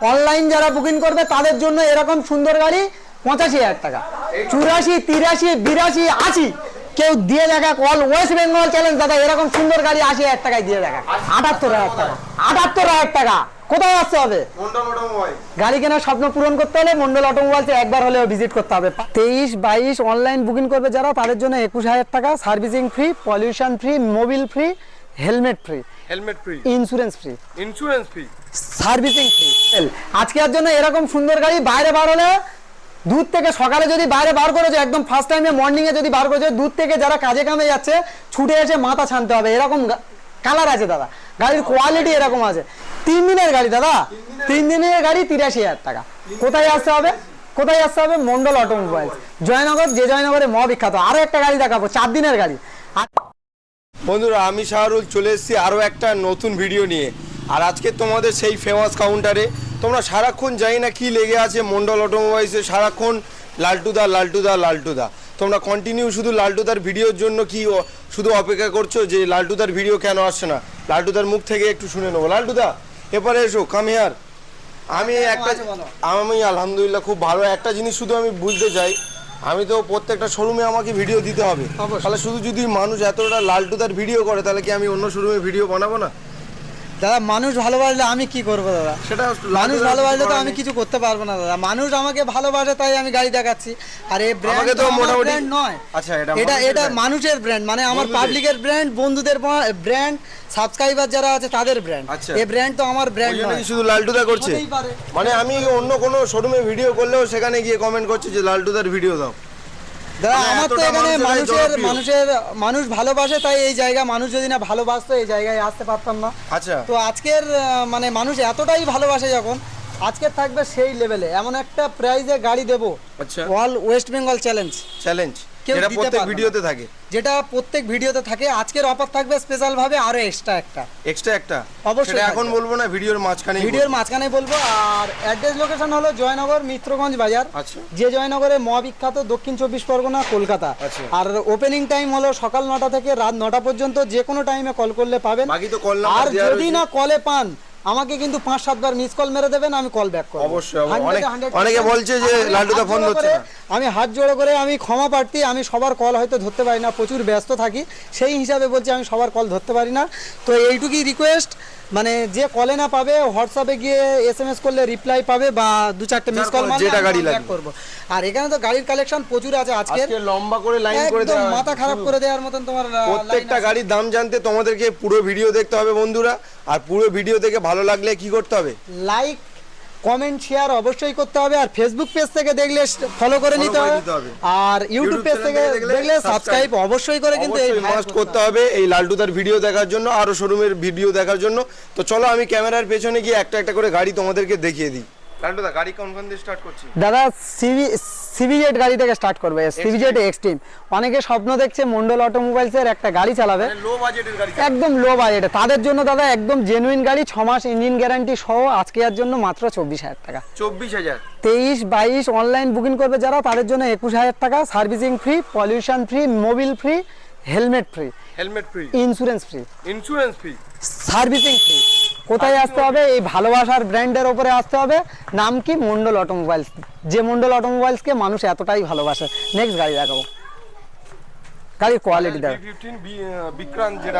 Online যারা booking করবে তাদের জন্য এরকম সুন্দর গাড়ি পঁচাশি হাজার টাকা। চুরাশি তিরাশি বিরাশি আশি। কেউ দিয়ে দেখা কল ওয়েস্ট বেঙ্গল চ্যালেঞ্জ দাদা এরকম সুন্দর গাড়ি আশি হাজার টাকায় দিয়ে দেখা। আটাত্তর হাজার টাকা। আটাত্তর হাজার টাকা। কোথায় আসতে হবে? গাড়ি কেনার স্বপ্ন পূরণ করতে হলে মন্ডল অটোমোবাইলসে একবার হলেও ভিজিট করতে হবে। তেইশ বাইশ অনলাইন বুকিং করবে যারা তাদের জন্য একুশ হাজার টাকা। Servicing free pollution free mobil free helmet free helmet free. Insurance free insurance free servicing free আজকের জন্য এরকম সুন্দর গাড়ি বাইরে বার হলে থেকে সকালে যদি বাইরে বার করেছ একদম ফার্স্ট টাইমে মর্নিং এ যদি বার করেছ থেকে যারা কাজে কামে যাচ্ছে ছুটে এসে মাথা ছানতে হবে। এরকম কালার আছে দাদা। গাড়ির কোয়ালিটি এরকম আছে। তিন দিনের গাড়ি দাদা। তিন দিনের গাড়ি তিরাশি হাজার টাকা। কোথায় আসতে হবে? কোথায় আসতে হবে? মন্ডল অটোমোবাইল জয়নগর যে জয়নগরে ম বিখ্যাত আরও একটা গাড়ি দেখাবো। চার দিনের গাড়ি। আর বন্ধুরা আমি শাহরুল চলে এসেছি আরও একটা নতুন ভিডিও নিয়ে। আর আজকে তোমাদের সেই ফেমাস কাউন্টারে তোমরা সারাক্ষণ জানি না কি লেগে আছে মন্ডল অটোমোবাইলসে সারাক্ষণ লালটুদা লালটুদা লালটুদা। তোমরা কন্টিনিউ শুধু লালটুদার ভিডিওর জন্য কি শুধু অপেক্ষা করছ যে লালটুদার ভিডিও কেন আসছে না? লালটুদার মুখ থেকে একটু শুনে নেব। লালটুদা এপারে এসো কাম হিয়ার আমি একটা আমি আলহামদুলিল্লাহ খুব ভালো। একটা জিনিস শুধু আমি বুঝতে চাই আমি তো প্রত্যেকটা শোরুমে আমাকে ভিডিও দিতে হবে। তাহলে শুধু যদি মানুষ এতটা লালটুদার ভিডিও করে তাহলে কি আমি অন্য শোরুমে ভিডিও বানাবো না দাদা মানুষ ভালোবাসলে আমি কি করব দাদা? সেটা মানুষ ভালোবাসলে তো আমি কিছু করতে পারব না দাদা। মানুষ আমাকে ভালোবাসে তাই আমি গাড়ি দেখাচ্ছি। আর এই ব্র্যান্ড তো মোটামুটি- নয়। আচ্ছা, এটা এটা মানুষের এটা মানুষের ব্র্যান্ড মানে আমার পাবলিকের ব্র্যান্ড বন্ধুদের ব্র্যান্ড সাবস্ক্রাইবার যারা আছে তাদের ব্র্যান্ড আচ্ছা। এই ব্র্যান্ড তো আমার ব্র্যান্ড নয়। শুধু লালটুদা করছে। মানে আমি অন্য কোনো শোরুমে ভিডিও করলেও সেখানে গিয়ে কমেন্ট করছে যে লালটুদার ভিডিও দাও। দাদা মানে আমার তো এখানে মানুষের মানুষের মানুষ ভালোবাসে তাই এই জায়গা মানুষ যদি না ভালোবাসতো এই জায়গায় আসতে পারতাম না। আচ্ছা। তো আজকের মানে মানুষ এতটাই ভালোবাসে যখন আজকের থাকবে সেই লেভেলে এমন একটা প্রাইজে গাড়ি দেবো। আচ্ছা। All West Bengal challenge challenge কেউ এটা দিতে প্রত্যেক পারবে না। ভিডিওতে থাকে যেটা প্রত্যেক ভিডিওতে থাকে আজকের অফার থাকবে স্পেশাল ভাবে আরও এক্সট্রা একটা এক্সট্রা একটা অবশ্যই সেটা এখন থাকবে। বলব না ভিডিওর মাঝখানে ভিডিওর মাঝখানে বলব আর অ্যাড্রেস লোকেশন হলো জয়নগর মিত্রগঞ্জ বাজার আচ্ছা। যে জয়নগরে ম বিখ্যাত দক্ষিণ চব্বিশ পরগনা কলকাতা আচ্ছা। আর ওপেনিং টাইম হলো সকাল নটা থেকে রাত নটা পর্যন্ত যে কোনো টাইমে কল করলে পাবেন বাকি তো call number আর যদি রয়েছে। না কলে পান আমাকে কিন্তু পাঁচ সাতবার মিস কল মেরে দেবেন আমি কল ব্যাক করব। অবশ্যই, অবশ্যই। 100 অনেক- 100% অনেকে বলছে যে হাত ফোন ধরছে করে- আমি হাত জোড়ো করে আমি ক্ষমা প্রার্থী আমি সবার কল হয়তো ধরতে পারি না প্রচুর ব্যস্ত থাকি সেই হিসাবে বলছি আমি সবার কল ধরতে পারি না। তো এইটুকুই রিকোয়েস্ট মানে যে কলে না পাবে হোয়াটসঅ্যাপে গিয়ে এস এম এস করলে রিপ্লাই পাবে বা দু চারটে মিস কল মানে যেটা গাড়ি লাগবে। করব। আর এখানে তো গাড়ির কালেকশন প্রচুর আছে আজকে আজকে লম্বা করে লাইন করে একদম দেওয়া মাথা খারাপ করে দেওয়ার মতন তোমার প্রত্যেকটা গাড়ির দাম জানতে তোমাদেরকে পুরো ভিডিও দেখতে হবে বন্ধুরা। আর পুরো ভিডিও দেখে ভালো লাগলে কি করতে হবে? লাইক কমেন্ট শেয়ার অবশ্যই করতে হবে আর ফেসবুক পেজ থেকে দেখলে ফলো করে নিতে হবে। আর ইউটিউব পেজ থেকে দেখলে দেখলে সাবস্ক্রাইব অবশ্যই করে কিন্তু এই মাস্ট করতে হবে এই লালটুদার ভিডিও দেখার জন্য আরও শোরুমের ভিডিও দেখার জন্য। তো চলো আমি ক্যামেরার পেছনে গিয়ে একটা একটা করে গাড়ি তোমাদেরকে দেখিয়ে দিই। লালটুদা গাড়ি কোন কোন দিয়ে স্টার্ট করছি। দাদা সিভি সিভিজেড গাড়ি থেকে স্টার্ট করবে সিভিজেট এক্সট্রিম অনেকে স্বপ্ন দেখছে মন্ডল অটোমোবাইলস এর একটা গাড়ি চালাবে। লো বাজেটের গাড়ি একদম লো বাজেটে তাদের জন্য দাদা একদম জেনুইন গাড়ি ছ মাস ইঞ্জিন গ্যারান্টি সহ আজকে আর জন্য মাত্র চব্বিশ হাজার টাকা। চব্বিশ হাজার। তেইশ বাইশ অনলাইন বুকিং করবে যারা তাদের জন্য একুশ হাজার টাকা। Servicing free pollution free mobil free helmet free helmet free insurance free insurance free servicing free কোথায় আসতে হবে? এই ভালোবাসার ব্র্যান্ডের ওপরে আসতে হবে। নাম কি? মন্ডল অটোমোবাইলস। যে মন্ডল অটোমোবাইলসকে মানুষ এতটাই ভালোবাসে। নেক্সট গাড়ি দেখাবো। গাড়ির কোয়ালিটি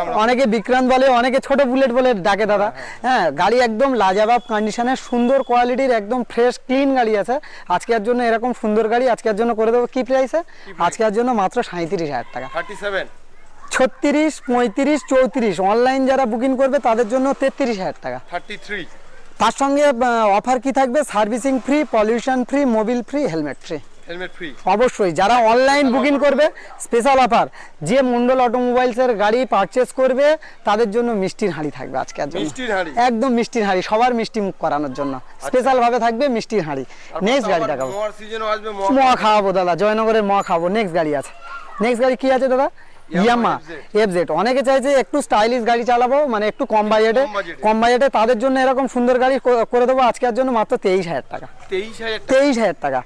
আমরা অনেকে বিক্রান্ত বলে অনেকে ছোট বুলেট বলে ডাকে দাদা। হ্যাঁ গাড়ি একদম লাজাবাব কন্ডিশনে সুন্দর কোয়ালিটির একদম ফ্রেশ ক্লিন গাড়ি আছে। আজকের জন্য এরকম সুন্দর গাড়ি আজকের জন্য করে দেবো। কি প্রাইসে আজকের জন্য মাত্র সাঁত্রিশ হাজার টাকা। থার্টি সেভেন ছত্রিশ পঁয়ত্রিশ চৌত্রিশ। অনলাইন যারা বুকিং করবে তাদের জন্য তেত্রিশ হাজার টাকা। থার্টি থ্রি তার সঙ্গে অফার কি থাকবে? Servicing free pollution free mobil free helmet free helmet free অবশ্যই যারা অনলাইন বুকিং করবে স্পেশাল অফার যে মন্ডল অটোমোবাইলসের গাড়ি পারচেস করবে তাদের জন্য মিষ্টির হাঁড়ি থাকবে আজকে মিষ্টির হাঁড়ি? একদম মিষ্টির হাঁড়ি সবার মিষ্টি মুখ করানোর জন্য। স্পেশাল ভাবে থাকবে মিষ্টির হাঁড়ি। নেক্সট গাড়ি দেখাবো। মোয়া খাওয়াবো দাদা জয়নগরের মোয়া খাওয়াবো। নেক্সট গাড়ি আছে। নেক্সট গাড়ি কি আছে দাদা? ইয়ামা এফজেড অনেকে চাইছে একটু স্টাইলিশ গাড়ি চালাবো মানে একটু কম বাজেটে কম বাজেটে তাদের জন্য এরকম সুন্দর গাড়ি করে দেবো আজকের জন্য মাত্র তেইশ হাজার টাকা। তেইশ হাজার টাকা।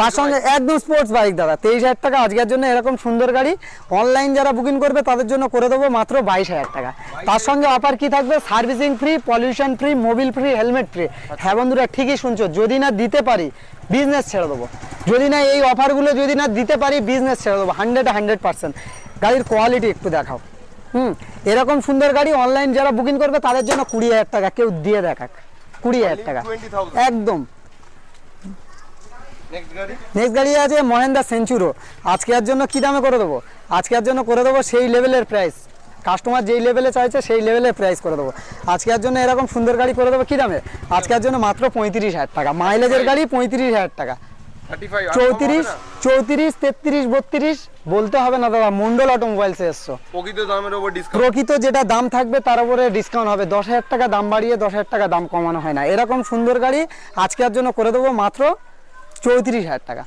তার সঙ্গে একদম স্পোর্টস বাইক দাদা তেইশ হাজার টাকা আজকের জন্য এরকম সুন্দর গাড়ি। অনলাইন যারা বুকিং করবে তাদের জন্য করে দেবো মাত্র বাইশ হাজার টাকা। তার সঙ্গে অফার কি থাকবে? Servicing free pollution free mobil free helmet free হ্যাঁ বন্ধুরা ঠিকই শুনছো। যদি না দিতে পারি বিজনেস ছেড়ে দেবো। যদি না এই অফারগুলো যদি না দিতে পারি বিজনেস ছেড়ে দেবো। হান্ড্রেড হান্ড্রেড পার্সেন্ট গাড়ির কোয়ালিটি একটু দেখাও। হুম এরকম সুন্দর গাড়ি অনলাইন যারা বুকিং করবে তাদের জন্য কুড়ি হাজার টাকা কেউ দিয়ে দেখাক। কুড়ি হাজার টাকা। একদম। নেক্সট গাড়ি? আছে মহেন্দ্রা সেঞ্চুরো আজকের জন্য কি দামে করে দেবো? আজকের জন্য করে দেবো সেই লেভেলের প্রাইস কাস্টমার যেই লেভেলে চাইছে সেই লেভেলের প্রাইস করে দেবো। আজকের জন্য এরকম সুন্দর গাড়ি করে দেবো কী দামে? আজকের জন্য মাত্র পঁয়ত্রিশ হাজার টাকা। মাইলেজের গাড়ি পঁয়ত্রিশ হাজার টাকা। চৌত্রিশ চৌত্রিশ তেত্রিশ বত্রিশ বলতে হবে না দাদা মন্ডল অটোমোবাইলসে এসছো। প্রকৃত যেটা দাম থাকবে তার উপরে ডিসকাউন্ট হবে। দশ হাজার টাকা দাম বাড়িয়ে দশ হাজার টাকা দাম কমানো হয় না। এরকম সুন্দর গাড়ি আজকের জন্য করে দেবো মাত্র চৌত্রিশ হাজার টাকা।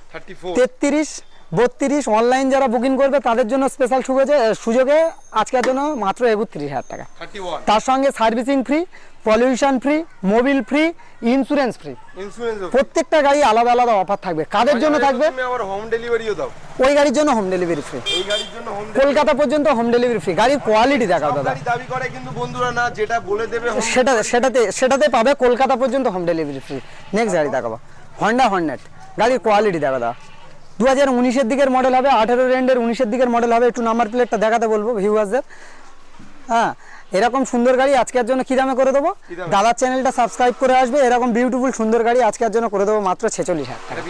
তেত্রিশ বত্রিশ অনলাইন যারা বুকিং করবে তাদের জন্য স্পেশাল সুযোগে সুযোগে আজকের জন্য মাত্র একত্রিশ হাজার টাকা। তার সঙ্গে servicing free pollution free mobil free insurance free প্রত্যেকটা গাড়ি আলাদা আলাদা অফার থাকবে। কাদের জন্য থাকবে? হোম ডেলিভারিও দাও। ওই গাড়ির জন্য হোম ডেলিভারি ফ্রি এই গাড়ির জন্য হোম কলকাতা পর্যন্ত হোম ডেলিভারি ফ্রি গাড়ির কোয়ালিটি দেখাও দাদা। দাবি করে কিন্তু বন্ধুরা না যেটা বলে দেবে সেটা সেটাতে সেটাতে পাবে কলকাতা পর্যন্ত হোম ডেলিভারি ফ্রি নেক্সট গাড়ি দেখাবো। হন্ডা হর্নেট গাড়ির কোয়ালিটি দেখা দাও দু হাজার উনিশের দিকের মডেল হবে আঠেরো রেন্ডের উনিশের দিকের মডেল হবে। একটু নাম্বার প্লেটটা দেখাতে বলব ভিউয়ার্সদের হ্যাঁ এরকম সুন্দর গাড়ি আজকের জন্য কি দামে করে দেবো? দাদার চ্যানেলটা সাবস্ক্রাইব করে আসবে। এরকম বিউটিফুল সুন্দর গাড়ি আজকের জন্য করে দেবো মাত্র ছেচল্লিশ হাজার টাকা।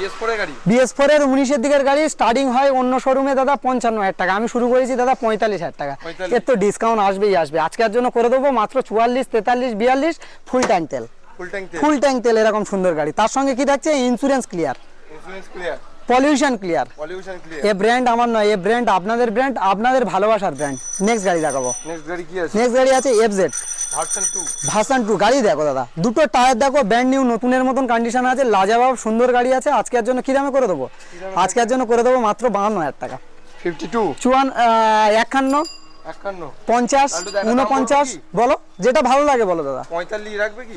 বিএস ফোর এর উনিশের দিকের গাড়ি স্টার্টিং হয় অন্য শোরুমে দাদা পঞ্চান্ন হাজার টাকা। আমি শুরু করেছি দাদা পঁয়তাল্লিশ হাজার টাকা। এর তো ডিসকাউন্ট আসবেই আসবে। আজকের জন্য করে দেবো মাত্র চুয়াল্লিশ তেতাল্লিশ বিয়াল্লিশ ফুল ট্যাঙ্ক তেল। ফুল ট্যাঙ্ক তেল। ফুল ট্যাঙ্ক তেল এরকম সুন্দর গাড়ি। তার সঙ্গে কি থাকছে? Insurance clear insurance clear pollution clear pollution clear এ ব্র্যান্ড আমার নয় এ ব্র্যান্ড আপনাদের ব্র্যান্ড আপনাদের ভালোবাসার ব্র্যান্ড নেক্সট গাড়ি দেখাবো। নেক্সট গাড়ি কি আছে? নেক্সট গাড়ি আছে এফজেড ভার্সন টু ভার্সন 2 গাড়ি দেখো দাদা। দুটো টায়ার দেখো ব্র্যান্ড নিউ নতুনের মতন কন্ডিশন আছে লাজাবাব সুন্দর গাড়ি আছে আজকের জন্য কি দামে করে দেবো? আজকের জন্য করে দেবো মাত্র বাহান্ন হাজার টাকা। ফিফটি টু চুয়ান একান্ন পঞ্চাশ উনপঞ্চাশ বলো যেটা ভালো লাগে বলো দাদা। পঁয়তাল্লিশ রাখবে কি?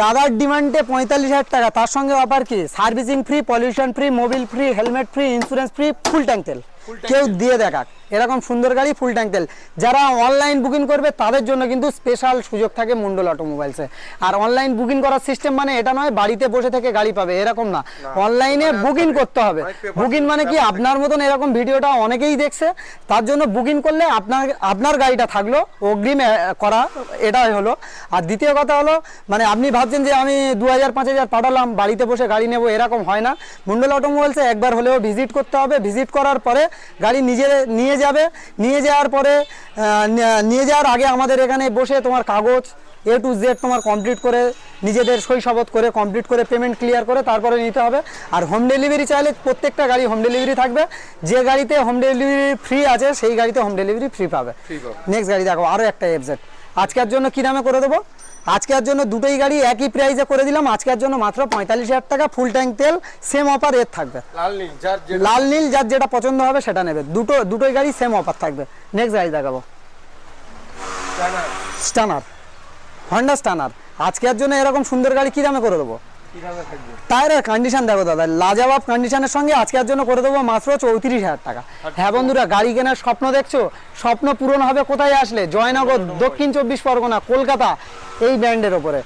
দাদার ডিমান্ডে পঁয়তাল্লিশ হাজার টাকা তার সঙ্গে অফার কি? Servicing free pollution free mobil free helmet free insurance free full tank তেল। কেউ দিয়ে দেখাক। এরকম সুন্দর গাড়ি ফুল ট্যাঙ্ক তেল। যারা অনলাইন বুকিং করবে তাদের জন্য কিন্তু স্পেশাল সুযোগ থাকে মন্ডল অটোমোবাইলসে আর অনলাইন বুকিং করার সিস্টেম মানে এটা নয় বাড়িতে বসে থেকে গাড়ি পাবে এরকম না। অনলাইনে বুকিং করতে হবে। বুকিং মানে কি? আপনার মতন এরকম ভিডিওটা অনেকেই দেখছে তার জন্য বুকিং করলে আপনার আপনার গাড়িটা থাকল অগ্রিম করা এটাই হলো। আর দ্বিতীয় কথা হলো মানে আপনি ভাবছেন যে আমি দু হাজার পাঁচ হাজার পাঠালাম বাড়িতে বসে গাড়ি নেব এরকম হয় না। মন্ডল অটোমোবাইলসে একবার হলেও ভিজিট করতে হবে। ভিজিট করার পরে গাড়ি নিজে নিয়ে যাবে। নিয়ে যাওয়ার পরে নিয়ে যাওয়ার আগে আমাদের এখানে বসে তোমার কাগজ এ টু জেড তোমার কমপ্লিট করে নিজেদের শৈশবত করে কমপ্লিট করে পেমেন্ট ক্লিয়ার করে তারপরে নিতে হবে। আর হোম ডেলিভারি চাইলে প্রত্যেকটা গাড়ি হোম ডেলিভারি থাকবে। যে গাড়িতে হোম ডেলিভারি ফ্রি আছে সেই গাড়িতে হোম ডেলিভারি ফ্রি পাবে। নেক্সট গাড়ি দেখো আরও একটা এফজেড আজকের জন্য কী নামে করে দেবো? আজকের জন্য দুটোই গাড়ি একই প্রাইসে করে দিলাম। আজকের জন্য মাত্র পঁয়তাল্লিশ হাজার টাকা ফুল ট্যাঙ্ক তেল সেম অফার এর থাকবে। লাল নীল যার যেটা পছন্দ হবে সেটা নেবে। দুটো দুটোই গাড়ি সেম অফার থাকবে। নেক্সট গাড়ি দেখাবো। স্টানার হন্ডা স্টানার আজকের জন্য এরকম সুন্দর গাড়ি কি দামে করে দেবো? টায়ারের কন্ডিশন দেখো দাদা লাজাবাব কন্ডিশনের সঙ্গে আজকের জন্য করে দেবো মাত্র চৌত্রিশ হাজার টাকা। হ্যাঁ বন্ধুরা গাড়ি কেনার স্বপ্ন দেখছ? স্বপ্ন পূরণ হবে কোথায় আসলে? জয়নগর দক্ষিণ চব্বিশ পরগনা কলকাতা এই ব্র্যান্ডের ওপরে।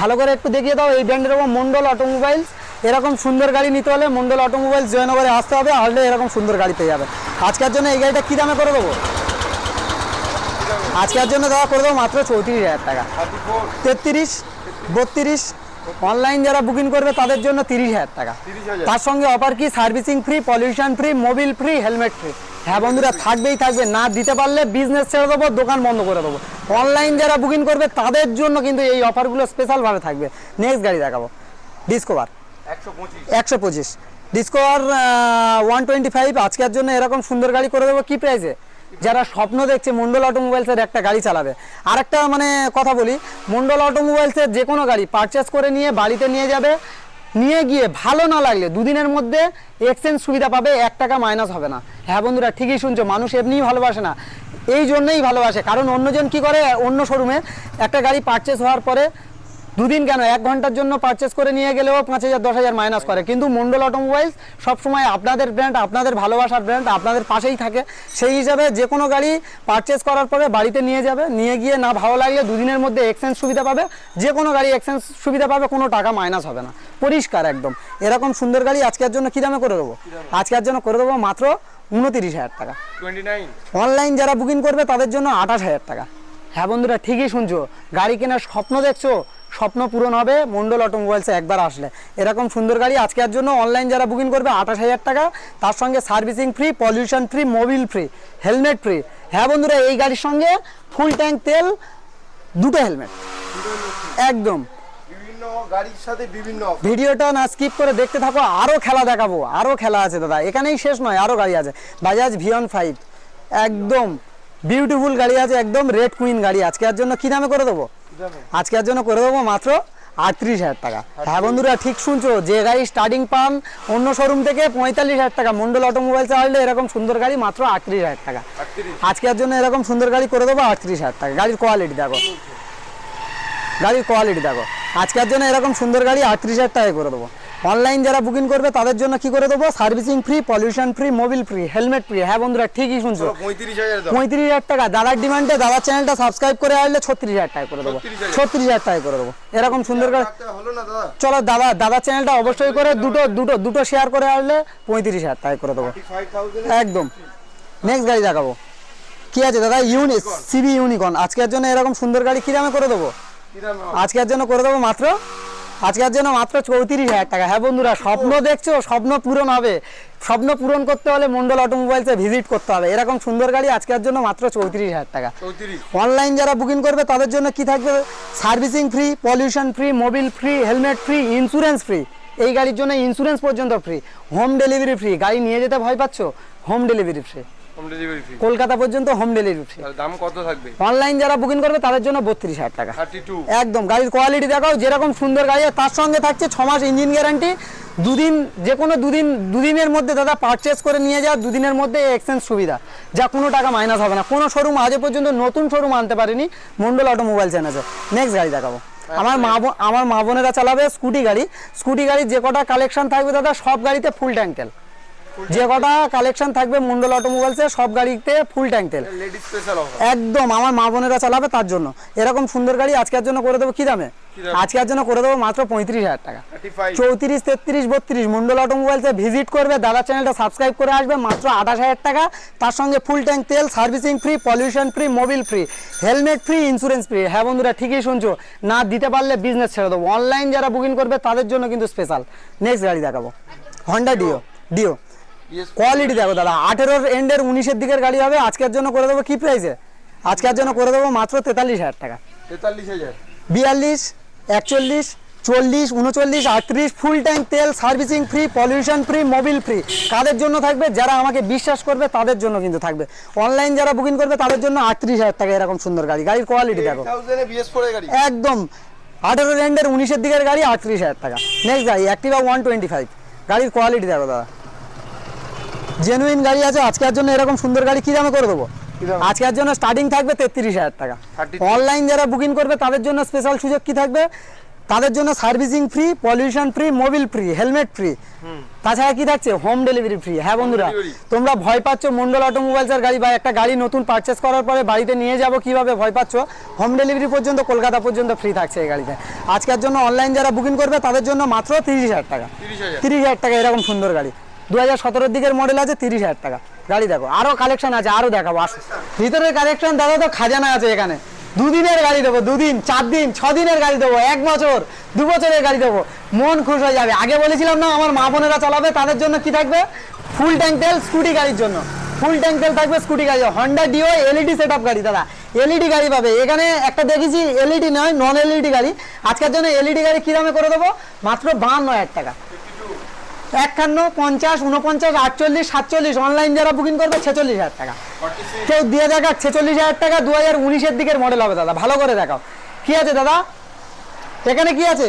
ভালো করে একটু দেখিয়ে দাও এই ব্র্যান্ডের ওপর মন্ডল অটোমোবাইলস এরকম সুন্দর গাড়ি নিতে হলে মন্ডল অটোমোবাইলস জয়নগরে আসতে হবে আসলে এরকম সুন্দর গাড়ি পেয়ে যাবে। আজকের জন্য এই গাড়িটা কী দামে করে দেবো? আজকের জন্য দেওয়া করে দেবো মাত্র চৌত্রিশ হাজার টাকা। তেত্রিশ বত্রিশ অনলাইন যারা বুকিং করবে তাদের জন্য তিরিশ হাজার টাকা। তার সঙ্গে অফার কি servicing free pollution free mobil free helmet free হ্যাঁ বন্ধুরা থাকবেই থাকবে। না দিতে পারলে বিজনেস ছেড়ে দেবো দোকান বন্ধ করে দেবো। অনলাইন যারা বুকিং করবে তাদের জন্য কিন্তু এই অফারগুলো স্পেশালভাবে থাকবে। নেক্সট গাড়ি দেখাবো। ডিসকোভার একশো পঁচিশ। ডিসকোভার ওয়ান টোয়েন্টি ফাইভ আজকের জন্য এরকম সুন্দর গাড়ি করে দেবো। কি প্রাইসে যারা স্বপ্ন দেখছে মন্ডল অটোমোবাইলসের একটা গাড়ি চালাবে। আরেকটা মানে কথা বলি মন্ডল অটোমোবাইলসের যে কোনো গাড়ি পারচেস করে নিয়ে বাড়িতে নিয়ে যাবে, নিয়ে গিয়ে ভালো না লাগলে দুদিনের মধ্যে এক্সচেঞ্জ সুবিধা পাবে, এক টাকা মাইনাস হবে না। হ্যাঁ বন্ধুরা, ঠিকই শুনছো, মানুষ এমনিই ভালোবাসে না। এই জন্যই ভালোবাসে, কারণ অন্যজন কি করে, অন্য শোরুমে একটা গাড়ি পারচেস হওয়ার পরে দুদিন কেন? এক ঘণ্টার জন্য পারচেস করে নিয়ে গেলেও পাঁচ হাজার দশ হাজার মাইনাস করে। কিন্তু মন্ডল অটোমোবাইলস সবসময় আপনাদের ব্র্যান্ড আপনাদের ভালোবাসার ব্র্যান্ড আপনাদের পাশেই থাকে। সেই হিসাবে যে কোনো গাড়ি পারচেস করার পরে বাড়িতে নিয়ে যাবে। নিয়ে গিয়ে না ভালো লাগলে দুদিনের মধ্যে এক্সচেঞ্জ সুবিধা পাবে। যে কোনো গাড়ি এক্সচেঞ্জ সুবিধা পাবে কোনো টাকা মাইনাস হবে না। পরিষ্কার একদম। এরকম সুন্দর গাড়ি আজকের জন্য কী দামে করে দেবো? আজকের জন্য করে দেবো মাত্র উনতিরিশ হাজার টাকা। অনলাইন যারা বুকিং করবে তাদের জন্য আঠাশ হাজার টাকা। হ্যাঁ বন্ধুরা ঠিকই শুনছো। গাড়ি কেনার স্বপ্ন দেখছ? স্বপ্ন পূরণ হবে মন্ডল অটোমোবাইলসে একবার আসলে। এরকম সুন্দর গাড়ি আজকের জন্য অনলাইন যারা বুকিং করবে আঠাশ হাজার টাকা তার সঙ্গে servicing free pollution free mobil free helmet free হ্যাঁ বন্ধুরা এই গাড়ির সঙ্গে ফুল ট্যাঙ্ক তেল দুটো হেলমেট একদম। গাড়ির সাথে বিভিন্ন। ভিডিওটা না স্কিপ করে দেখতে থাকো আরও খেলা দেখাবো আরও খেলা আছে দাদা। এখানেই শেষ নয় আরও গাড়ি আছে। বাজাজ ভিয়ন ফাইভ একদম। বিউটিফুল গাড়ি আছে একদম রেড কুইন গাড়ি। আজকের জন্য কি দামে করে দেবো? আজকের জন্য করে দেবো মাত্র আটত্রিশ হাজার টাকা। হ্যাঁ বন্ধুরা ঠিক শুনছো যে গাড়ি স্টার্টিং পাম অন্য শোরুম থেকে পঁয়তাল্লিশ হাজার টাকা। মন্ডল অটোমোবাইলসে আসলে এরকম সুন্দর গাড়ি মাত্র আটত্রিশ হাজার টাকা। আজকের জন্য এরকম সুন্দর গাড়ি করে দেবো আটত্রিশ হাজার টাকা। গাড়ির কোয়ালিটি দেখো। গাড়ির কোয়ালিটি দেখো। আজকের জন্য এরকম সুন্দর গাড়ি আটত্রিশ হাজার টাকায় করে দেবো। অনলাইন যারা বুকিং করবে তাদের জন্য কি করে দেবো? Servicing free pollution free mobil free helmet free হ্যাঁ বন্ধুরা ঠিকই শুনছো। পঁয়ত্রিশ হাজার টাকা। দাদার ডিমান্ডে দাদার চ্যানেলটা সাবস্ক্রাইব করে আসলে ছত্রিশ হাজার টাকা করে দেবো। ছত্রিশ হাজার। টাকা করে দেবো। এরকম সুন্দর দাদা? চলো দাদা দাদার চ্যানেলটা অবশ্যই করে দুটো দুটো দুটো শেয়ার করে আসলে পঁয়ত্রিশ হাজার টাকা করে দেবো। একদম। নেক্সট গাড়ি দেখাবো। কি আছে দাদা? ইউনিক সিবি ইউনিকন আজকের জন্য এরকম সুন্দর গাড়ি কি দামে করে দেবো? আজকের জন্য করে দেবো মাত্র আজকের জন্য মাত্র চৌত্রিশ হাজার টাকা। হ্যাঁ বন্ধুরা স্বপ্ন দেখছ স্বপ্ন পূরণ হবে। স্বপ্ন পূরণ করতে হলে মন্ডল অটোমোবাইলসে ভিজিট করতে হবে। এরকম সুন্দর গাড়ি আজকের জন্য মাত্র চৌত্রিশ হাজার টাকা। অনলাইন যারা বুকিং করবে তাদের জন্য কি থাকবে? Servicing free pollution free mobil free helmet free insurance free এই গাড়ির জন্য ইন্স্যুরেন্স পর্যন্ত ফ্রি হোম ডেলিভারি ফ্রি গাড়ি নিয়ে যেতে ভয় পাচ্ছ? হোম ডেলিভারি ফ্রি কলকাতা পর্যন্ত হোম ডেলিভারি ফ্রি দাম কত থাকবে? অনলাইন যারা বুকিং করবে তাদের জন্য বত্রিশ হাজার টাকা। একদম। গাড়ির কোয়ালিটি দেখাও যেরকম সুন্দর গাড়ি তার সঙ্গে থাকছে ছ মাস ইঞ্জিন গ্যারান্টি দুদিন যে কোনো দুদিন দুদিনের মধ্যে দাদা পারচেস করে নিয়ে যাওয়া দুদিনের মধ্যে এক্সচেঞ্জ সুবিধা। যা কোনো টাকা মাইনাস হবে না। কোনো শোরুম আজ পর্যন্ত নতুন শোরুম আনতে পারেনি। মন্ডল অটো অটোমোবাইল চ্যানেলে নেক্সট গাড়ি দেখাবো। আমার মা আমার মা বোনেরা চালাবে স্কুটি গাড়ি। স্কুটি গাড়ি যে কটা কালেকশন থাকবে দাদা সব গাড়িতে ফুল ট্যাঙ্ক তেল। যে কটা কালেকশন থাকবে মন্ডল অটোমোবাইলসে সব গাড়িতে ফুল ট্যাঙ্ক তেল। একদম আমার মা বোনেরা চালাবে তার জন্য। এরকম সুন্দর গাড়ি আজকের জন্য করে দেবো কি দামে? আজকের জন্য করে দেবো মাত্র পঁয়ত্রিশ হাজার টাকা। চৌত্রিশ তেত্রিশ বত্রিশ মন্ডল অটোমোবাইলসে ভিজিট করবে দাদা চ্যানেলটা সাবস্ক্রাইব করে আসবে মাত্র আঠাশ হাজার টাকা। তার সঙ্গে ফুল ট্যাঙ্ক তেল servicing free pollution free mobil free helmet free insurance free হ্যাঁ বন্ধুরা ঠিকই শুনছো। না দিতে পারলে বিজনেস ছেড়ে দেবো। অনলাইন যারা বুকিং করবে তাদের জন্য কিন্তু স্পেশাল নেক্সট গাড়ি দেখাবো। হন্ডা ডিও ডিও কোয়ালিটি দেখো দাদা আঠেরোর এন্ডের উনিশের দিকের গাড়ি হবে আজকের জন্য করে দেবো কি প্রাইসে আজকের জন্য করে দেবো মাত্র তেতাল্লিশ হাজার টাকা। তেতাল্লিশ হাজার। বিয়াল্লিশ একচল্লিশ চল্লিশ উনচল্লিশ আটত্রিশ ফুল ট্যাঙ্ক তেল servicing free pollution free mobil free কাদের জন্য থাকবে? যারা আমাকে বিশ্বাস করবে তাদের জন্য কিন্তু থাকবে। অনলাইন যারা বুকিং করবে তাদের জন্য আটত্রিশ হাজার টাকা এরকম সুন্দর গাড়ি। গাড়ির কোয়ালিটি দেখো। একদম। আঠেরো রেন্ডের উনিশের দিকের গাড়ি আটত্রিশ হাজার টাকা। নেক্সট গাড়ি অ্যাক্টিভা ওয়ান টোয়েন্টি ফাইভ গাড়ির কোয়ালিটি দেখো দাদা। জেনুইন গাড়ি আছে আজকের জন্য এরকম সুন্দর গাড়ি কি দামে করে দেবো? আজকের জন্য স্টার্টিং থাকবে তেত্রিশ হাজার টাকা। অনলাইন যারা বুকিং করবে তাদের জন্য স্পেশাল সুযোগ কি থাকবে? তাদের জন্য servicing free pollution free mobil free helmet free তাছাড়া কি থাকছে? হোম ডেলিভারি ফ্রি হ্যাঁ বন্ধুরা তোমরা ভয় পাচ্ছ মন্ডল অটোমোবাইলসের গাড়ি বা একটা গাড়ি নতুন পারচেস করার পরে বাড়িতে নিয়ে যাব কীভাবে ভয় পাচ্ছ? হোম ডেলিভারি পর্যন্ত কলকাতা পর্যন্ত ফ্রি থাকছে এই গাড়িতে। আজকের জন্য অনলাইন যারা বুকিং করবে তাদের জন্য মাত্র তিরিশ হাজার টাকা। তিরিশ হাজার টাকা এরকম সুন্দর গাড়ি। দু হাজার দিকের মডেল আছে তিরিশ হাজার টাকা। গাড়ি দেখো আরও কালেকশন আছে আরও দেখাবো, আসো। ভিতরের কালেকশন দাদা তো খাজানা আছে এখানে। দুদিনের গাড়ি দেবো, দুদিন চার দিন ছ দিনের গাড়ি দেবো, এক বছর, দু বছরের গাড়ি দেবো। মন খুশ হয়ে যাবে। আগে বলেছিলাম না, আমার মা বোনেরা চালাবে, তাদের জন্য কি থাকবে? ফুল ট্যাঙ্ক তেল স্কুটি গাড়ির জন্য। ফুল ট্যাঙ্ক তেল থাকবে স্কুটি গাড়ি। Honda Dio LED set up গাড়ি, দাদা। এলইডি গাড়ি পাবে। এখানে একটা দেখেছি এলইডি নয় নন এলইডি গাড়ি। আজকের জন্য এলইডি গাড়ি কি করে দেবো? মাত্র বাহান্ন হাজার টাকা। একান্ন, পঞ্চাশ উনপঞ্চাশ আটচল্লিশ, সাতচল্লিশ। অনলাইন যারা বুকিং করবে, ছেচল্লিশ হাজার টাকা। কেউ দিয়ে দেখাক, ছেচল্লিশ হাজার টাকা, দু হাজার উনিশের দিকের মডেল হবে, দাদা। ভালো করে দেখাও। কি আছে, দাদা? এখানে কি আছে?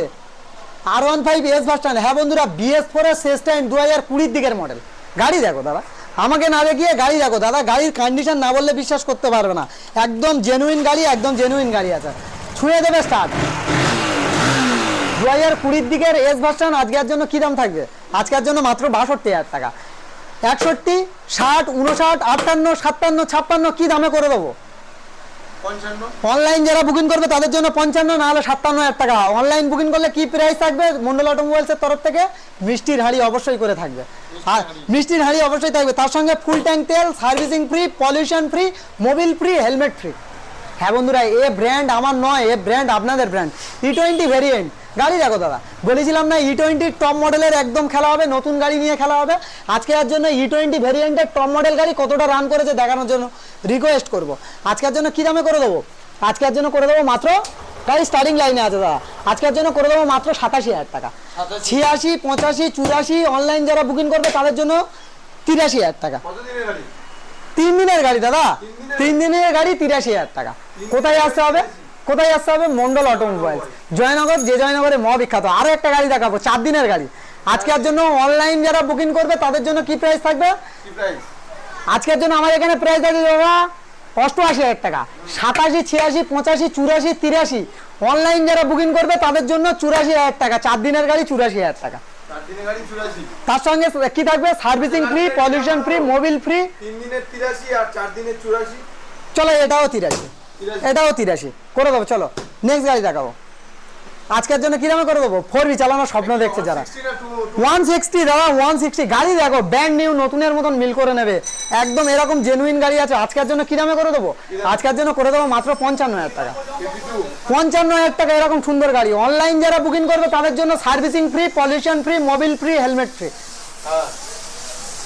R one five S version হ্যাঁ বন্ধুরা বিএস ফোর এর শেষ টাইম দু হাজার কুড়ির দিকের মডেল গাড়ি দেখো, দাদা। আমাকে না দেখিয়ে গাড়ি দেখো, দাদা। গাড়ির কন্ডিশন না বললে বিশ্বাস করতে পারবে না। একদম জেনুইন গাড়ি, একদম জেনুইন গাড়ি আছে। ছুঁয়ে দেবে স্টার্ট দু হাজার কুড়ির দিকের এস ভার্সন আজকের জন্য কী দাম থাকবে? আজকের জন্য মাত্র বাষট্টি হাজার টাকা। একষট্টি ষাট উনষাট আটান্ন সাতান্ন ছাপ্পান্ন কী দামে করে দেবো? অনলাইন যারা বুকিং করবে তাদের জন্য পঞ্চান্ন না হলে সাতান্ন হাজার টাকা। অনলাইন বুকিং করলে কি প্রাইস থাকবে? মন্ডল অটোমোবাইলসের তরফ থেকে মিষ্টির হাঁড়ি অবশ্যই করে থাকবে। আর মিষ্টির হাঁড়ি অবশ্যই থাকবে। তার সঙ্গে ফুল ট্যাঙ্ক তেল servicing free pollution free mobil free helmet free হ্যাঁ বন্ধুরা এ ব্র্যান্ড আমার নয় এ ব্র্যান্ড আপনাদের ব্র্যান্ড ই টোয়েন্টি ভেরিয়েন্ট গাড়ি দেখো দাদা। বলেছিলাম না ই টোয়েন্টির টপ মডেলের একদম খেলা হবে নতুন গাড়ি নিয়ে খেলা হবে। আজকে আর জন্য ই টোয়েন্টি ভেরিয়েন্টের টপ মডেল গাড়ি কতটা রান করেছে দেখানোর জন্য রিকোয়েস্ট করব। আজকের জন্য কী দামে করে দেবো? আজকের জন্য করে দেবো মাত্র গাড়ি স্টার্টিং লাইনে আছে দাদা। আজকের জন্য করে দেবো মাত্র সাতাশি হাজার টাকা। ছিয়াশি পঁচাশি চুরাশি অনলাইন যারা বুকিং করবে তাদের জন্য তিরাশি হাজার টাকা। তিন দিনের গাড়ি দাদা। তিন দিনের? গাড়ি তিরাশি হাজার টাকা। কোথায় আসতে হবে? কোথায় আসতে হবে? মন্ডল অটোমোবাইল জয়নগর যে জয়নগরে ম বিখ্যাত আরও একটা গাড়ি দেখাবো চার দিনের গাড়ি। আজকের জন্য অনলাইন যারা বুকিং করবে তাদের জন্য কি প্রাইস থাকবে? আজকের জন্য আমার এখানে প্রাইস আছে দাদা অষ্টআশি হাজার টাকা। সাতাশি ছিয়াশি পঁচাশি চুরাশি তিরাশি। অনলাইন যারা বুকিং করবে তাদের জন্য চুরাশি হাজার টাকা। চার দিনের গাড়ি চুরাশি হাজার টাকা। তার সঙ্গে কি থাকবে? Servicing free pollution free mobil free তিন দিনের তিরাশি আর চার দিনের চুরাশি। চলো এটাও তিরাশি। এটাও তিরাশি। করে দেবো চলো। নেক্সট গাড়ি দেখাবো। আজকের জন্য কীরকম করে দেবো? ফোর বি চালানোর স্বপ্ন দেখছে যারা। 60 না two- ওয়ান সিক্সটি দাদা ওয়ান সিক্সটি গাড়ি দেখো ব্যান্ড নিউ নতুনের মতন মিল করে নেবে। একদম এরকম জেনুইন গাড়ি আছে। আজকের জন্য কি দামে করে দেবো? আজকের জন্য করে দেবো মাত্র পঞ্চান্ন হাজার টাকা। পঞ্চান্ন হাজার টাকা এরকম সুন্দর গাড়ি। অনলাইন যারা বুকিং করবে তাদের জন্য servicing free pollution free mobil free helmet free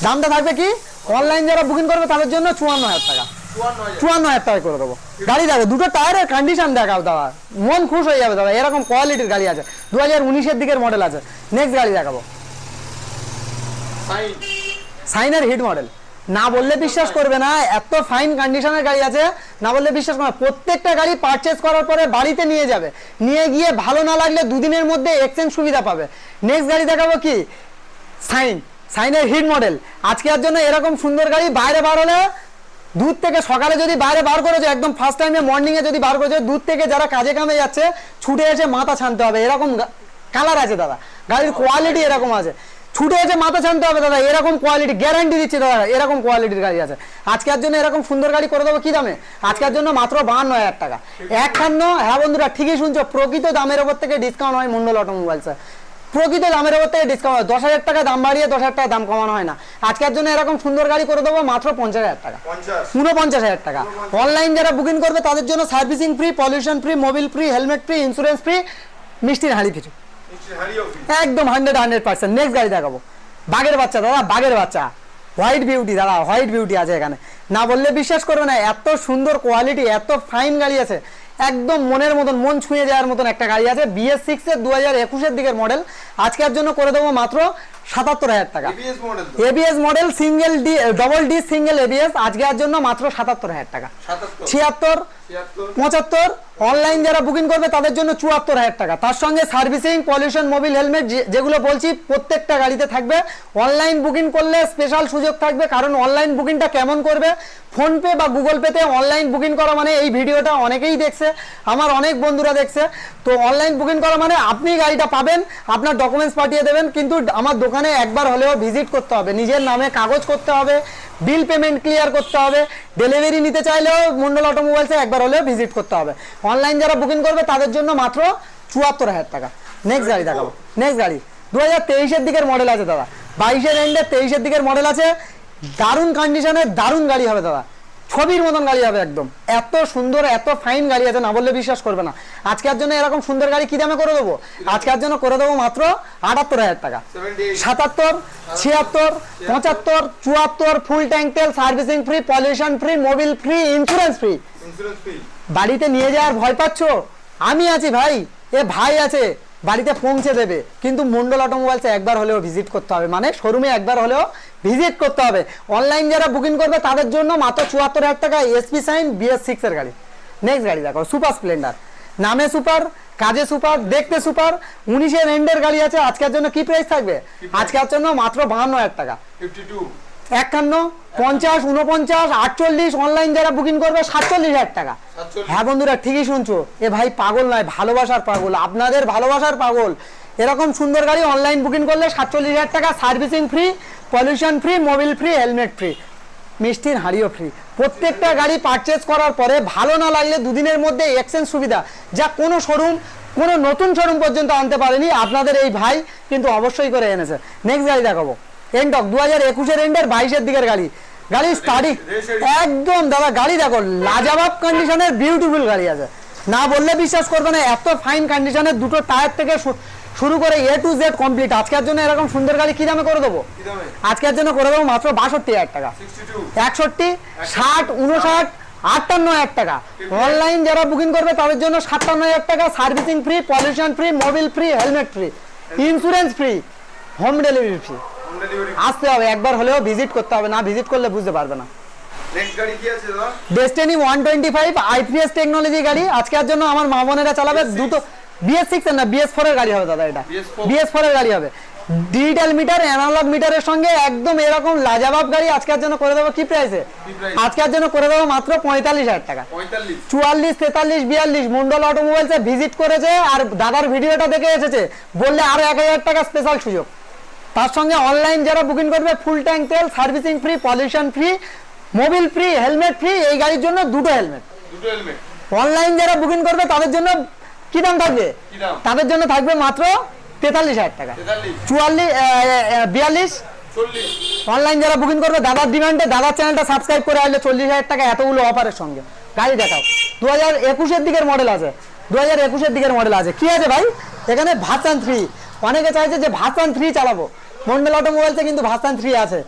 দামটা থাকবে কি? অনলাইন যারা বুকিং করবে তাদের জন্য চুয়ান্ন হাজার টাকা। চুয়ান্ন হাজার। চুয়ান্ন টাকা করে দেবো। গাড়ি দেখো দুটো টায়ারের কন্ডিশন দেখাও দাদা। মন খুশ হয়ে যাবে দাদা এরকম কোয়ালিটির গাড়ি আছে। দু হাজার উনিশের দিকের মডেল আছে। নেক্সট গাড়ি দেখাবো। সাইনের হিট মডেল না বললে বিশ্বাস করবে না এত ফাইন কন্ডিশনের গাড়ি আছে। না বললে বিশ্বাস করবে প্রত্যেকটা গাড়ি পারচেস করার পরে বাড়িতে নিয়ে যাবে। নিয়ে গিয়ে ভালো না লাগলে দুদিনের মধ্যে এক্সচেঞ্জ সুবিধা পাবে। নেক্সট গাড়ি দেখাবো কি? সাইন সাইনের হিট মডেল আজকের জন্য এরকম সুন্দর গাড়ি বাইরে বার হলে দূর থেকে সকালে যদি বাইরে বার করেছে, একদম ফার্স্ট টাইমে মর্নিংয়ে যদি বার করেছে দুধ থেকে যারা কাজে কামে যাচ্ছে, ছুটে এসে মাথা ছানতে হবে। এরকম কালার আছে দাদা। গাড়ির কোয়ালিটি এরকম আছে। ছুটে এসে মাথা ছানতে হবে দাদা, এরকম কোয়ালিটি গ্যারান্টি দিচ্ছে দাদা, এরকম কোয়ালিটির গাড়ি আছে। আজকের জন্য এরকম সুন্দর গাড়ি করে দেবো কি দামে? আজকের জন্য মাত্র বাহান্ন হাজার টাকা। একান্ন হ্যাঁ বন্ধুরা, ঠিকই শুনছো, প্রকৃত দামের ওপর থেকে ডিসকাউন্ট হয় মন্ডল অটোমোবাইলসে প্রকৃত দামের ওপর থেকে ডিসকাউন্ট হয়। দশ হাজার টাকা দাম বাড়িয়ে দশ হাজার টাকা দাম কমানো হয় না। আজকের জন্য এরকম সুন্দর গাড়ি করে দেবো মাত্র পঞ্চাশ হাজার টাকা। পঞ্চাশ। উনপঞ্চাশ হাজার টাকা। অনলাইন যারা বুকিং করবে তাদের জন্য servicing free pollution free mobil free helmet free insurance free মিষ্টির হাঁড়ি ফ্রি একদম হান্ড্রেড হান্ড্রেড পার্সেন্ট নেক্সট গাড়ি দেখাবো। বাঘের বাচ্চা দাদা বাঘের বাচ্চা। হোয়াইট বিউটি দাদা হোয়াইট বিউটি আছে এখানে। না বললে বিশ্বাস করবে না এত সুন্দর কোয়ালিটি এত ফাইন গাড়ি আছে। একদম মনের মতন মন ছুঁয়ে যাওয়ার মতন একটা গাড়ি আছে বিএস সিক্স এর দু হাজার একুশের দিকের মডেল আজকের জন্য করে দেবো মাত্র সাতাত্তর হাজার টাকা। ABS model single D double D single ABS আজকের জন্য মাত্র সাতাত্তর হাজার টাকা। ছিয়াত্তর 76 পঁচাত্তর। অনলাইন যারা বুকিং করবে, তাদের জন্য চুয়াত্তর হাজার টাকা। তার সঙ্গে সার্ভিসিং পলিউশন মোবিল হেলমেট যেগুলো বলছি, প্রত্যেকটা গাড়িতে থাকবে। অনলাইন বুকিং করলে স্পেশাল সুযোগ থাকবে, কারণ অনলাইন বুকিংটা কেমন করবে? ফোনপে বা গুগল পেতে অনলাইন বুকিং করা মানে এই ভিডিওটা অনেকেই দেখছে, আমার অনেক বন্ধুরা দেখছে। তো অনলাইন বুকিং করা মানে আপনি গাড়িটা পাবেন, আপনার ডকুমেন্টস পাঠিয়ে দেবেন, কিন্তু আমার দোকানে একবার হলেও ভিজিট করতে হবে। নিজের নামে কাগজ করতে হবে বিল পেমেন্ট ক্লিয়ার করতে হবে। ডেলিভারি নিতে চাইলেও মন্ডল অটোমোবাইলসে একবার হলেও ভিজিট করতে হবে। অনলাইন যারা বুকিং করবে, তাদের জন্য মাত্র চুয়াত্তর হাজার টাকা। নেক্সট গাড়ি দেখাবো। নেক্সট গাড়ি। দু হাজার তেইশের দিকের মডেল আছে, দাদা। বাইশের এন্ডে তেইশের দিকের মডেল আছে। দারুণ কন্ডিশনের দারুণ গাড়ি হবে, দাদা। ছবির মতন গাড়ি হবে একদম। এত সুন্দর এত ফাইন গাড়ি আছে না বললে বিশ্বাস করবে না। আজকের জন্য এরকম সুন্দর গাড়ি কি দামে করে দেবো? আজকের জন্য করে দেবো মাত্র আটাত্তর হাজার টাকা। সাতাত্তর ছিয়াত্তর পঁচাত্তর চুয়াত্তর ফুল ট্যাঙ্ক তেল servicing free pollution free mobil free insurance free বাড়িতে নিয়ে যাওয়ার ভয় পাচ্ছ? আমি আছি ভাই এ ভাই আছে বাড়িতে পৌঁছে দেবে। কিন্তু মন্ডল অটোমোবাইলসে একবার হলেও ভিজিট করতে হবে। মানে শোরুমে একবার হলেও ভিজিট করতে হবে। অনলাইন যারা বুকিং করবে তাদের জন্য মাত্র চুয়াত্তর হাজার টাকা এসপি সাইন বিএস সিক্সের গাড়ি। নেক্সট গাড়ি দেখো সুপার স্প্লেন্ডার নামে সুপার কাজে সুপার দেখতে সুপার উনিশের এন্ডের গাড়ি আছে আজকের জন্য কি প্রাইস থাকবে? আজকের জন্য মাত্র বাহান্ন হাজার টাকা। একান্ন পঞ্চাশ উনপঞ্চাশ আটচল্লিশ অনলাইন যারা বুকিং করবে সাতচল্লিশ হাজার টাকা। হ্যাঁ বন্ধুরা ঠিকই শুনছো। এ ভাই পাগল নয় ভালোবাসার পাগল। আপনাদের ভালোবাসার পাগল। এরকম সুন্দর গাড়ি অনলাইন বুকিং করলে সাতচল্লিশ হাজার টাকা servicing free pollution free mobil free helmet free মিষ্টির হাঁড়িও ফ্রি প্রত্যেকটা গাড়ি পারচেজ করার পরে ভালো না লাগলে দুদিনের মধ্যে এক্সচেঞ্জ সুবিধা। যা কোনো শোরুম কোনো নতুন শোরুম পর্যন্ত আনতে পারেনি, আপনাদের এই ভাই কিন্তু অবশ্যই করে এনেছে। নেক্সট গাড়ি দেখাবো। এন্ডক দু হাজার একুশের এন্ডের বাইশের দিকের গাড়ি। গাড়ি স্টার্টিং একদম দাদা, গাড়ি দেখো, লাজাবাব কন্ডিশনের বিউটিফুল গাড়ি আছে। না বললে বিশ্বাস করবে না, এত ফাইন কন্ডিশনের দুটো টায়ার থেকে শুরু করে এ টু জেড কমপ্লিট আজকের জন্য এরকম সুন্দর গাড়ি কি দামে করে দেবো? আজকের জন্য করে দেবো মাত্র বাষট্টি হাজার টাকা। একষট্টি ষাট উনষাট আটান্ন হাজার টাকা অনলাইন যারা বুকিং করবে তাদের জন্য সাতান্ন হাজার টাকা servicing free pollution free mobil free helmet free insurance free home delivery free আসতে হবে। একবার হলেও ভিজিট করতে হবে। না ভিজিট করলে বুঝতে পারবে না। Destini one twenty five IPS technology গাড়ি। আজকের জন্য আমার মা বোনেরা চালাবে। দুটো বিএস সিক্স না বিএস ফোর এর গাড়ি হবে দাদা এটা। বিএস ফোর এর গাড়ি হবে। ডিজিটাল মিটার অ্যানালগ মিটারের সঙ্গে একদম এরকম লাজাবাব গাড়ি আজকের জন্য করে দেবো। কি প্রাইসে আজকের জন্য করে দেবো মাত্র পঁয়তাল্লিশ হাজার টাকা। চুয়াল্লিশ তেতাল্লিশ বিয়াল্লিশ মন্ডল অটোমোবাইলসে ভিজিট করেছে আর দাদার ভিডিওটা দেখে এসেছে। বললে আরও এক হাজার টাকা স্পেশাল সুযোগ। তার সঙ্গে অনলাইন যারা বুকিং করবে ফুল ট্যাঙ্ক তেল servicing free pollution free mobil free helmet free এই গাড়ির জন্য দুটো হেলমেট দুটো হেলমেট অনলাইন যারা বুকিং করবে তাদের জন্য কি দাম থাকবে? তাদের জন্য থাকবে মাত্র তেতাল্লিশ হাজার টাকা। চুয়াল্লিশ বিয়াল্লিশ। অনলাইন যারা বুকিং করবে দাদার ডিমান্ডে দাদার চ্যানেলটা সাবস্ক্রাইব করে আসলে চল্লিশ হাজার টাকা এতগুলো অফারের সঙ্গে। গাড়ি দেখাও। দু হাজার একুশের দিকের মডেল আছে। দু হাজার একুশের দিকের মডেল আছে। কি আছে ভাই? এখানে ভাসান থ্রি অনেকে চাইছে যে ভাসান থ্রি চালাবো। মন্ডল অটোমোবাইলসে কিন্তু ভাসান থ্রি আছে।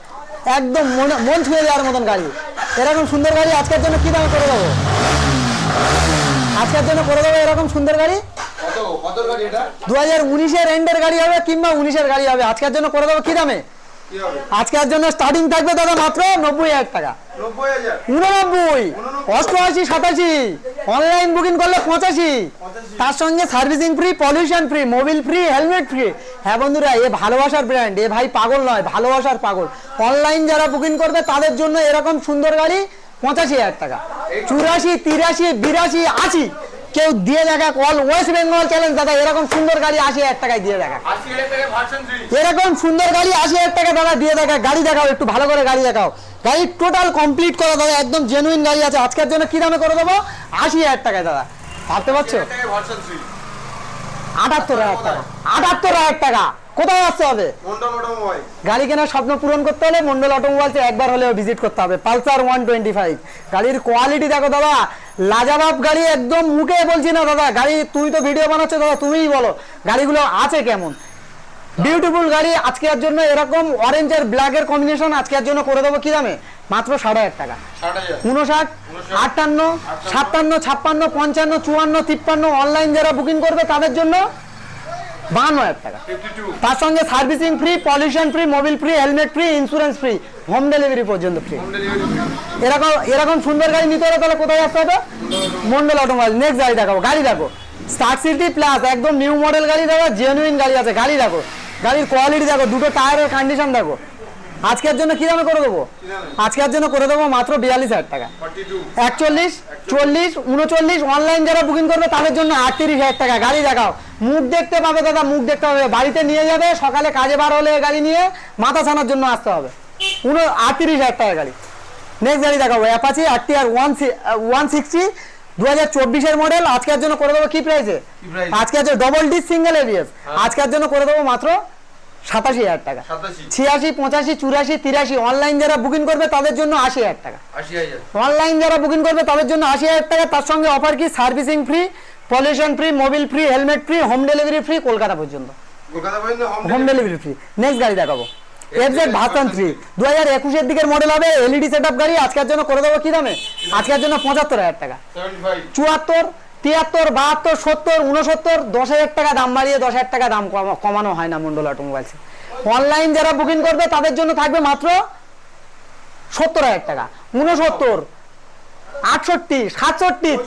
একদম মনে- মন ছুঁয়ে যাওয়ার মতন গাড়ি। এরকম সুন্দর গাড়ি আজকের জন্য কী দামে করে দেবো? আজকের জন্য করে দেবো এরকম সুন্দর গাড়ি? দু হাজার উনিশের এন্ডের গাড়ি হবে কিংবা উনিশের গাড়ি হবে। আজকের জন্য করে দেবো কি দামে? আজকের জন্য স্টার্টিং থাকবে দাদা মাত্র নব্বই হাজার টাকা। উননব্বই। অষ্টআশি সাতাশি। অনলাইন বুকিং করলে পঁচাশি। তার সঙ্গে servicing free pollution free mobil free helmet free হ্যাঁ বন্ধুরা এ ভালোবাসার ব্র্যান্ড এ ভাই পাগল নয় ভালোবাসার পাগল। অনলাইন যারা বুকিং করবে তাদের জন্য এরকম সুন্দর গাড়ি পঁচাশি হাজার টাকা। চুরাশি তিরাশি বিরাশি আশি। কেউ দিয়ে দেখা কল ওয়েস্ট বেঙ্গল চ্যালেঞ্জ দাদা এরকম সুন্দর গাড়ি আশি হাজার টাকায় দিয়ে দেখা। এরকম সুন্দর গাড়ি আশি হাজার টাকা দাদা দিয়ে দেখা। গাড়ি দেখাও একটু ভালো করে গাড়ি দেখাও। গাড়ি টোটাল কমপ্লিট করে দাদা একদম জেনুইন গাড়ি আছে। আজকের জন্য কি দামে করে দেবো? আশি হাজার টাকায় দাদা। ভাবতে পারছ? আটাত্তর হাজার টাকা। আটাত্তর হাজার টাকা। কোথায় আসতে হবে? গাড়ি কেনার স্বপ্ন পূরণ করতে হলে মন্ডল অটোমোবাইলসে একবার হলেও ভিজিট করতে হবে। পালসার ওয়ান টোয়েন্টি ফাইভ গাড়ির কোয়ালিটি দেখো দাদা লাজাবাব গাড়ি একদম মুখে বলছি না দাদা গাড়ি তুমি তো ভিডিও বানাচ্ছ দাদা তুমিই বলো গাড়িগুলো আছে কেমন? বিউটিফুল গাড়ি আজকের জন্য এরকম অরেঞ্জ আর ব্ল্যাকের কম্বিনেশন আজকের জন্য করে দেবো কি দামে? মাত্র সাড়ে হাজার টাকা। ষাট উনষাট আটান্ন সাতান্ন ছাপ্পান্ন পঞ্চান্ন চুয়ান্ন তিপ্পান্ন অনলাইন যারা বুকিং করবে তাদের জন্য বাহান্ন হাজার টাকা। তার সঙ্গে servicing free pollution free mobil free helmet free insurance free home delivery পর্যন্ত ফ্রি এরকম এরকম সুন্দর গাড়ি নিতে হলে তাহলে কোথায় আসতে হবে? মন্ডল অটোমোবাইল নেক্সট গাড়ি দেখাবো। গাড়ি দেখো। স্টার সিটি প্লাস একদম নিউ মডেল গাড়ি দেখো জেনুইন গাড়ি আছে। গাড়ি দেখো। গাড়ির কোয়ালিটি দেখো। দুটো টায়ারের কন্ডিশন দেখো। আজকের জন্য কি দামে করে দেবো? আজকের জন্য করে দেবো মাত্র বিয়াল্লিশ হাজার টাকা। একচল্লিশ চল্লিশ উনচল্লিশ অনলাইন যারা বুকিং করবে তাদের জন্য আটত্রিশ হাজার টাকা। গাড়ি দেখাও। মুখ দেখতে পাবে দাদা মুখ দেখতে হবে বাড়িতে নিয়ে যাবে সকালে কাজে বার হলে গাড়ি নিয়ে মাথা ছানার জন্য আসতে হবে। উনো আটত্রিশ হাজার টাকা গাড়ি। নেক্সট গাড়ি দেখাবো অ্যাপাচি আটটি আর ওয়ান ওয়ান সিক্সটি দু হাজার চব্বিশের মডেল আজকের জন্য করে দেবো কি প্রাইসে কি price? আজকে আছে ডবল ডি সিঙ্গেল এবিএস আজকের জন্য করে দেবো মাত্র সাতাশি হাজার টাকা। ছিয়াশি পঁচাশি চুরাশি তিরাশি অনলাইন যারা বুকিং করবে তাদের জন্য আশি হাজার টাকা। অনলাইন যারা বুকিং করবে তাদের জন্য আশি হাজার টাকা। তার সঙ্গে অফার কি? Servicing free pollution free mobil free helmet free home delivery free Kolkata পর্যন্ত। হোম ডেলিভারি ফ্রি নেক্সট গাড়ি দেখাবো। এফজেড ভাসান থ্রি দু হাজার একুশের দিকের মডেল হবে এলইডি সেট গাড়ি। আজকের জন্য করে দেবো কি দামে? আজকের জন্য পঁচাত্তর হাজার টাকা। চুয়াত্তর তিয়াত্তর বাহাত্তর সত্তর উনসত্তর দশ হাজার টাকা দাম বাড়িয়ে দশ হাজার টাকা দাম কমা- কমানো হয় না মন্ডল অটোমোবাইলসে। অনলাইন যারা বুকিং করবে তাদের জন্য থাকবে মাত্র সত্তর হাজার টাকা। উনসত্তর আটষট্টি সাতষট্টি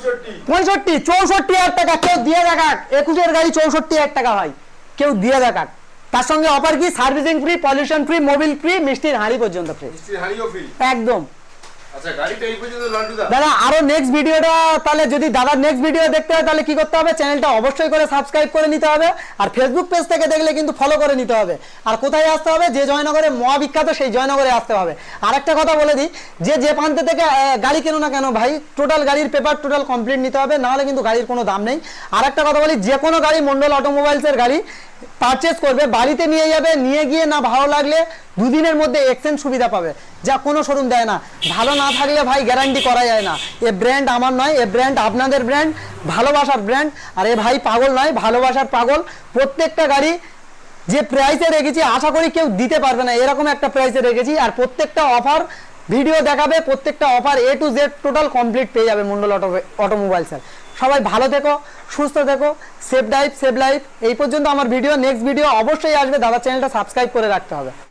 পঁয়ষট্টি। চৌষট্টি হাজার টাকা। কেউ দিয়ে দেখাক একুশের গাড়ি চৌষট্টি হাজার টাকা হয়। কেউ দিয়ে দেখাক। তার সঙ্গে অফার কি? Servicing free pollution free mobil free মিষ্টির হাঁড়ি পর্যন্ত ফ্রি একদম। দাদা, আরও নেক্সট ভিডিওটা তাহলে যদি দাদার নেক্সট ভিডিও দেখতে হয়, তাহলে কি করতে হবে? চ্যানেলটা অবশ্যই করে সাবস্ক্রাইব করে নিতে হবে, আর ফেসবুক পেজ থেকে দেখলে কিন্তু ফলো করে নিতে হবে। আর কোথায় আসতে হবে? যে জয়নগরে মহাবিখ্যাত, সেই জয়নগরে আসতে হবে। আর একটা কথা বলে দিই, যে যে প্রান্তে থেকে গাড়ি কেনো না কেন, ভাই টোটাল গাড়ির পেপার টোটাল কমপ্লিট নিতে হবে, নাহলে কিন্তু গাড়ির কোনো দাম নেই। আর একটা কথা বলি, যে কোনো গাড়ি মন্ডল অটোমোবাইলসের গাড়ি পারচেস করবে, বাড়িতে নিয়ে যাবে, নিয়ে গিয়ে না ভালো লাগলে দুদিনের মধ্যে এক্সচেঞ্জ সুবিধা পাবে। যা কোনো শোরুম দেয় না। ভালো না থাকলে ভাই গ্যারান্টি করা যায় না। এ ব্র্যান্ড আমার নয়, এ ব্র্যান্ড আপনাদের ব্র্যান্ড ভালোবাসার ব্র্যান্ড আর এ ভাই, পাগল নয়, ভালোবাসার পাগল। প্রত্যেকটা গাড়ি যে প্রাইসে রেখেছি, আশা করি কেউ দিতে পারবে না। এরকম একটা প্রাইসে রেখেছি আর প্রত্যেকটা অফার ভিডিও দেখাবে, প্রত্যেকটা offer A to Z total complete পেয়ে যাবে মন্ডল অটো অটোমোবাইলসের সবাই ভালো থেকো, সুস্থ থেকো সেফ ডাইভ সেফ লাইফ এই পর্যন্ত আমার ভিডিও নেক্সট ভিডিও অবশ্যই আসবে। দাদা চ্যানেলটা সাবস্ক্রাইব করে রাখতে হবে।